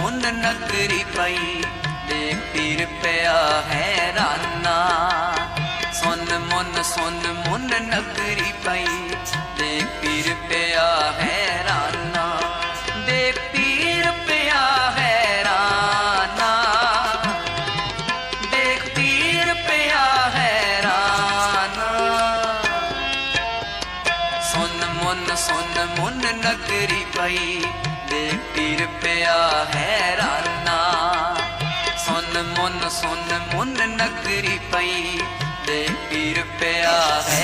ਮੁੰਨ ਨਗਰੀ ਪਈ। ਦੇਖ ਪੀਰ ਪਿਆ ਹੈਰਾਨਾ ਸੁਨ ਮੁੰਨ ਸੁਨ ਮੁੰਨ ਨਗਰੀ ਪਈ। ਦੇਖ ਪੀਰ ਪਿਆ ਹੈਰਾਨਾ ਦੇਖ ਪੀਰ ਪਿਆ ਹੈਰਾਨਾ ਦੇਖ ਪੀਰ ਪਿਆ ਹੈਰਾਨਾ ਸੁਨ ਮੁੰਨ ਸੁਨ ਮੁੰਨ ਨਗਰੀ ਪਈ। ਦੇਖ ਪੀਰ ਪਿਆ ਹੈਰਾਨਾ ਸੁਨ ਮੁਨ ਸੁਨ ਮੁਨ ਨਗਰੀ ਪਈ ਦੇਖ ਪੀਰ ਪਿਆ ਹੈਰਾਨਾ